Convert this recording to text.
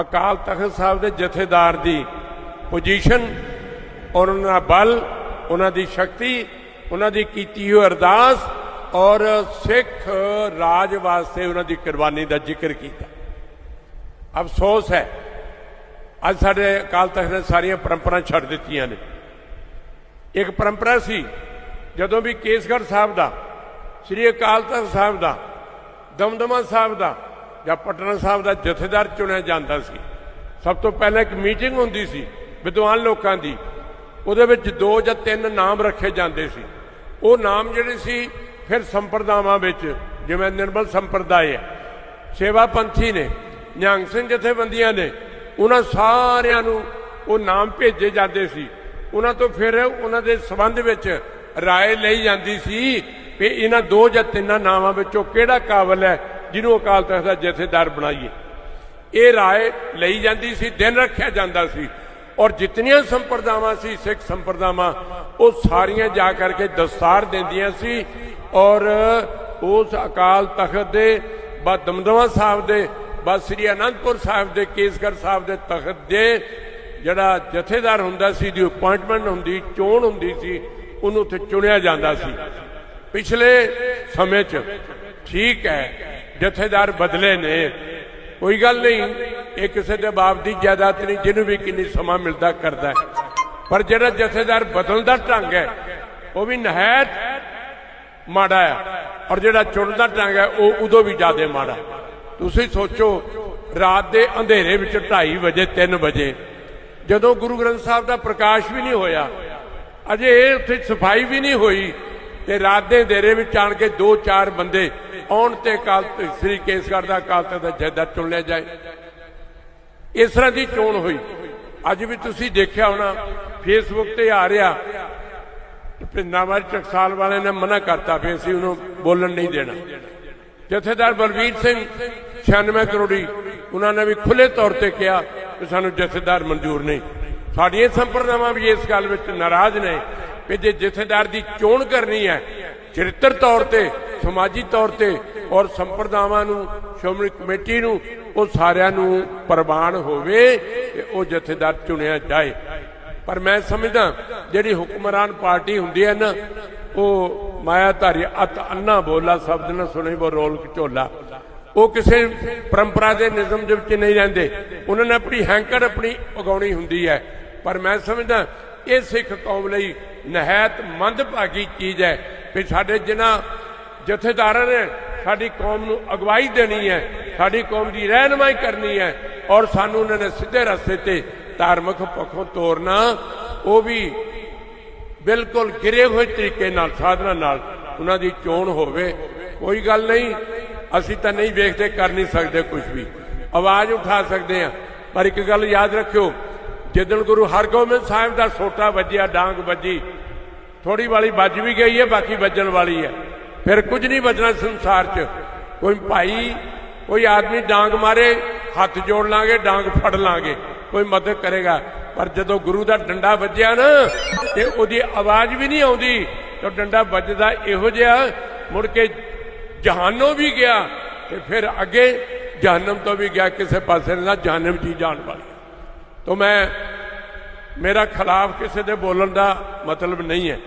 ਅਕਾਲ ਤਖਤ ਸਾਹਿਬ ਦੇ ਜਥੇਦਾਰ ਦੀ ਪੋਜੀਸ਼ਨ ਔਰ ਉਹਨਾਂ ਦਾ ਬਲ, ਉਹਨਾਂ ਦੀ ਸ਼ਕਤੀ, ਉਹਨਾਂ ਦੀ ਕੀਤੀ ਹੋਈ ਅਰਦਾਸ, ਔਰ ਸਿੱਖ ਰਾਜ ਵਾਸਤੇ ਉਹਨਾਂ ਦੀ ਕੁਰਬਾਨੀ ਦਾ ਜ਼ਿਕਰ ਕੀਤਾ। ਅਫਸੋਸ ਹੈ। ਅੱਜ ਸਾਡੇ ਅਕਾਲ ਤਖਤ ਨੇ ਸਾਰੀਆਂ ਪਰੰਪਰਾ ਛੱਡ ਦਿੱਤੀਆਂ ਨੇ। ਇੱਕ ਪਰੰਪਰਾ ਸੀ, ਜਦੋਂ ਵੀ ਕੇਸਗੜ੍ਹ ਸਾਹਿਬ ਦਾ, ਸ੍ਰੀ ਅਕਾਲ ਤਖਤ ਸਾਹਿਬ ਦਾ, ਦਮਦਮਾ ਸਾਹਿਬ ਦਾ ਜਾਂ ਪਟਨਾ ਸਾਹਿਬ ਦਾ ਜਥੇਦਾਰ ਚੁਣਿਆ ਜਾਂਦਾ ਸੀ ਸਭ ਤੋਂ ਪਹਿਲਾਂ ਇੱਕ ਮੀਟਿੰਗ ਹੁੰਦੀ ਸੀ ਵਿਦਵਾਨ ਲੋਕਾਂ ਦੀ ਉਹਦੇ ਵਿੱਚ ਦੋ ਜਾਂ ਤਿੰਨ ਨਾਮ ਰੱਖੇ ਜਾਂਦੇ ਸੀ ਉਹ ਨਾਮ ਜਿਹੜੇ ਸੀ ਫਿਰ ਸੰਪਰਦਾਵਾਂ ਵਿੱਚ ਜਿਵੇਂ ਨਿਰਮਲ ਸੰਪਰਦਾਇ ਹੈ ਸੇਵਾ ਪੰਥੀ ਨੇ ਨਿਹੰਗ ਸਿੰਘ ਜਥੇਬੰਦੀਆਂ ਨੇ ਉਹਨਾਂ ਸਾਰਿਆਂ ਨੂੰ ਉਹ ਨਾਮ ਭੇਜੇ ਜਾਂਦੇ ਸੀ ਉਹਨਾਂ ਤੋਂ ਫਿਰ ਉਹਨਾਂ ਦੇ ਸਬੰਧ ਵਿੱਚ رائے ਲਈ ਜਾਂਦੀ ਸੀ ਕਿ ਇਹਨਾਂ ਦੋ ਜਾਂ ਤਿੰਨਾਂ ਨਾਵਾਂ ਵਿੱਚੋਂ ਕਿਹੜਾ ਕਾਬਲ ਹੈ ਜਿਹਨੂੰ ਅਕਾਲ ਤਖਤ ਦਾ ਜਥੇਦਾਰ ਬਣਾਈਏ। ਇਹ ਰਾਏ ਲਈ ਜਾਂਦੀ ਸੀ, ਦਿਨ ਰੱਖਿਆ ਜਾਂਦਾ ਸੀ। ਔਰ ਜਿਤਨੀਆਂ ਸੰਪਰਦਾਵਾਂ ਸੀ, ਸਿੱਖ ਸੰਪਰਦਾਵਾਂ, ਉਹ ਸਾਰੀਆਂ ਜਾ ਕਰਕੇ ਦਸਤਾਰ ਦਿੰਦੀਆਂ ਸੀ। ਔਰ ਉਸ ਅਕਾਲ ਤਖਤ ਦੇ, ਬਾ ਦਮਦਮਾ ਸਾਹਿਬ ਦੇ, ਬਾ ਸ੍ਰੀ ਅਨੰਦਪੁਰ ਸਾਹਿਬ ਦੇ ਕੇਸਗੜ ਸਾਹਿਬ ਦੇ ਤਖਤ ਦੇ ਜਿਹੜਾ ਜਥੇਦਾਰ ਹੁੰਦਾ ਸੀ, ਦੀ ਅਪਾਇੰਟਮੈਂਟ ਹੁੰਦੀ, ਚੋਣ ਹੁੰਦੀ ਸੀ, ਉਹਨੂੰ ਉੱਥੇ ਚੁਣਿਆ ਜਾਂਦਾ ਸੀ। ਪਿਛਲੇ ਸਮੇਂ 'ਚ ਠੀਕ ਹੈ ਜਥੇਦਾਰ ਬਦਲੇ ਨੇ। ਕੋਈ ਗੱਲ ਨਹੀਂ, ਇਹ ਕਿਸੇ ਦੇ ਬਾਪ ਦੀ ਜਾਇਦਾਦ ਨਹੀਂ, ਜਿਹਨੂੰ ਵੀ ਕਿੰਨੀ ਸਮਾਂ ਮਿਲਦਾ ਕਰਦਾ ਪਰ ਜਿਹੜਾ ਜਥੇਦਾਰ ਬਦਲਦਾ ਢੰਗ ਹੈ, ਉਹ ਵੀ ਨਹਾਇਤ ਮਾੜਾ ਹੈ ਔਰ ਜਿਹੜਾ ਚੁਣਦਾ ਢੰਗ ਹੈ, ਉਹ ਉਦੋਂ ਵੀ ਜ਼ਿਆਦਾ ਮਾੜਾ ਤੁਸੀਂ ਸੋਚੋ, ਰਾਤ ਦੇ ਅੰਧੇਰੇ ਵਿੱਚ 2:30 ਵਜੇ 3 ਵਜੇ, ਜਦੋਂ ਗੁਰੂ ਗ੍ਰੰਥ ਸਾਹਿਬ ਦਾ ਪ੍ਰਕਾਸ਼ ਵੀ ਨਹੀਂ ਹੋਇਆ, ਅਜੇ ਇਹ ਉੱਥੇ ਸਫ਼ਾਈ ਵੀ ਨਹੀਂ ਹੋਈ ਤੇ ਰਾਤ ਦੇ ਅੰਧੇਰੇ ਵਿੱਚ ਆਣ ਕੇ ਦੋ ਚਾਰ ਬੰਦੇ ਆਉਣ ਤੇ ਕਾਲ ਸ੍ਰੀ ਕੇਸਗੜ੍ਹ ਦਾ ਅਕਾਲ ਤਖਤ ਦਾ ਜਥੇਦਾਰ ਚੁਣ ਲਿਆ ਜਾਏ। ਇਸ ਤਰ੍ਹਾਂ ਦੀ ਚੋਣ ਹੋਈ। ਅੱਜ ਵੀ ਤੁਸੀਂ ਦੇਖਿਆ ਹੋਣਾ ਫੇਸਬੁੱਕ ਤੇ ਆ ਰਿਹਾ। ਪਿੰਡਾਵਾਰ ਟਕਸਾਲ ਵਾਲੇ ਨੇ ਮਨਾ ਕਰਤਾ ਵੀ ਅਸੀਂ ਉਹਨੂੰ ਬੋਲਣ ਨਹੀਂ ਦੇਣਾ। ਜਥੇਦਾਰ ਬਲਵੀਰ ਸਿੰਘ 96 ਕਰੋੜੀ, ਉਹਨਾਂ ਨੇ ਵੀ ਖੁੱਲੇ ਤੌਰ ਤੇ ਕਿਹਾ ਕਿ ਸਾਨੂੰ ਜਥੇਦਾਰ ਮਨਜ਼ੂਰ ਨਹੀਂ। ਸਾਡੀਆਂ ਸੰਪਰਦਾਵਾਂ ਵੀ ਇਸ ਗੱਲ ਵਿੱਚ ਨਾਰਾਜ਼ ਨੇ। ਕਿ ਜੇ ਜਥੇਦਾਰ ਦੀ ਚੋਣ ਕਰਨੀ ਹੈ, ਚਰਿੱਤਰ ਤੌਰ ਤੇ, ਸਮਾਜੀ ਤੌਰ ਤੇ ਔਰ ਸੰਪਰਦਾਵਾਂ ਨੂੰ, ਸ਼੍ਰੋਮਣੀ ਕਮੇਟੀ ਨੂੰ, ਉਹ ਸਾਰਿਆਂ ਨੂੰ ਪ੍ਰਵਾਨ ਹੋਵੇ ਕਿ ਉਹ ਜਥੇਦਾਰ ਚੁਣਿਆ ਜਾਏ। ਪਰ ਮੈਂ ਸਮਝਦਾ, ਜਿਹੜੀ ਹੁਕਮਰਾਨ ਪਾਰਟੀ ਹੁੰਦੀ ਹੈ ਨਾ, ਉਹ ਮਾਇਆਧਾਰੀ ਅਤ ਅੰਨਾ ਬੋਲਾ ਸ਼ਬਦ ਨਾ ਸੁਣੇ ਬੋ ਰੋਲ ਝੋਲਾ। ਉਹ ਕਿਸੇ ਪਰੰਪਰਾ ਦੇ ਨਿਯਮ ਦੇ ਵਿੱਚ ਨਹੀਂ ਰਹਿੰਦੇ। ਉਹਨਾਂ ਨੇ ਆਪਣੀ ਹੈਂਕੜ ਆਪਣੀ ਉਗਾਉਣੀ ਹੁੰਦੀ ਹੈ। ਪਰ ਮੈਂ ਸਮਝਦਾ, ਇਹ ਸਿੱਖ ਕੌਮ ਲਈ ਨਹਾਇਤ ਮੰਦਭਾਗੀ ਚੀਜ਼ ਹੈ ਕਿ ਸਾਡੇ ਜਿਨ੍ਹਾਂ ਜਥੇਦਾਰਾਂ ਨੇ ਸਾਡੀ ਕੌਮ ਨੂੰ ਅਗਵਾਈ ਦੇਣੀ ਹੈ, ਸਾਡੀ ਕੌਮ ਦੀ ਰਹਿਨਮਾਈ ਕਰਨੀ ਹੈ ਔਰ ਸਾਨੂੰ ਉਹਨਾਂ ਨੇ ਸਿੱਧੇ ਰਸਤੇ ਤੇ ਧਾਰਮਿਕ ਪੱਖੋਂ ਤੋਰਨਾ, ਉਹ ਵੀ ਬਿਲਕੁਲ ਗਿਰੇ ਹੋਏ ਤਰੀਕੇ ਨਾਲ, ਸਾਧਨਾ ਨਾਲ ਉਹਨਾਂ ਦੀ ਚੋਣ ਹੋਵੇ। ਕੋਈ ਗੱਲ ਨਹੀਂ, ਅਸੀਂ ਤਾਂ ਨਹੀਂ ਵੇਖਦੇ, ਕਰ ਨਹੀਂ ਸਕਦੇ ਕੁਝ ਵੀ। ਆਵਾਜ਼ ਉਠਾ ਸਕਦੇ ਆ ਪਰ ਇੱਕ ਗੱਲ ਯਾਦ ਰੱਖਿਓ ਜਿੱਦਣ ਗੁਰੂ ਹਰਗੋਬਿੰਦ ਸਾਹਿਬ ਦਾ ਸੋਟਾ ਵੱਜਿਆ, ਡਾਂਗ ਵੱਜੀ ਥੋੜੀ ਵਾਲੀ ਵੱਜ ਵੀ ਗਈ ਹੈ, ਬਾਕੀ ਵੱਜਣ ਵਾਲੀ ਹੈ। ਫਿਰ ਕੁਝ ਨਹੀਂ ਬਚਣਾ ਸੰਸਾਰ 'ਚ। ਕੋਈ ਭਾਈ, ਕੋਈ ਆਦਮੀ ਡਾਂਗ ਮਾਰੇ, ਹੱਥ ਜੋੜ ਲਾਂਗੇ, ਡਾਂਗ ਫੜ ਲਾਂਗੇ, ਕੋਈ ਮਦਦ ਕਰੇਗਾ। ਪਰ ਜਦੋਂ ਗੁਰੂ ਦਾ ਡੰਡਾ ਵੱਜਿਆ ਨਾ, ਤੇ ਉਹਦੀ ਆਵਾਜ਼ ਵੀ ਨਹੀਂ ਆਉਂਦੀ, ਤੇ ਡੰਡਾ ਵੱਜਦਾ ਇਹੋ ਜਿਹਾ, ਮੁੜ ਕੇ ਜਹਾਨੋਂ ਵੀ ਗਿਆ, ਤੇ ਫਿਰ ਅੱਗੇ ਜਹਨਮ ਤੋਂ ਵੀ ਗਿਆ, ਕਿਸੇ ਪਾਸੇ ਨਾ ਜਹਨਮ ਜੀ ਜਾਣ ਵਾਲੀ। ਤੋਂ ਮੈਂ ਮੇਰਾ ਖਿਲਾਫ ਕਿਸੇ ਦੇ ਬੋਲਣ ਦਾ ਮਤਲਬ ਨਹੀਂ ਹੈ।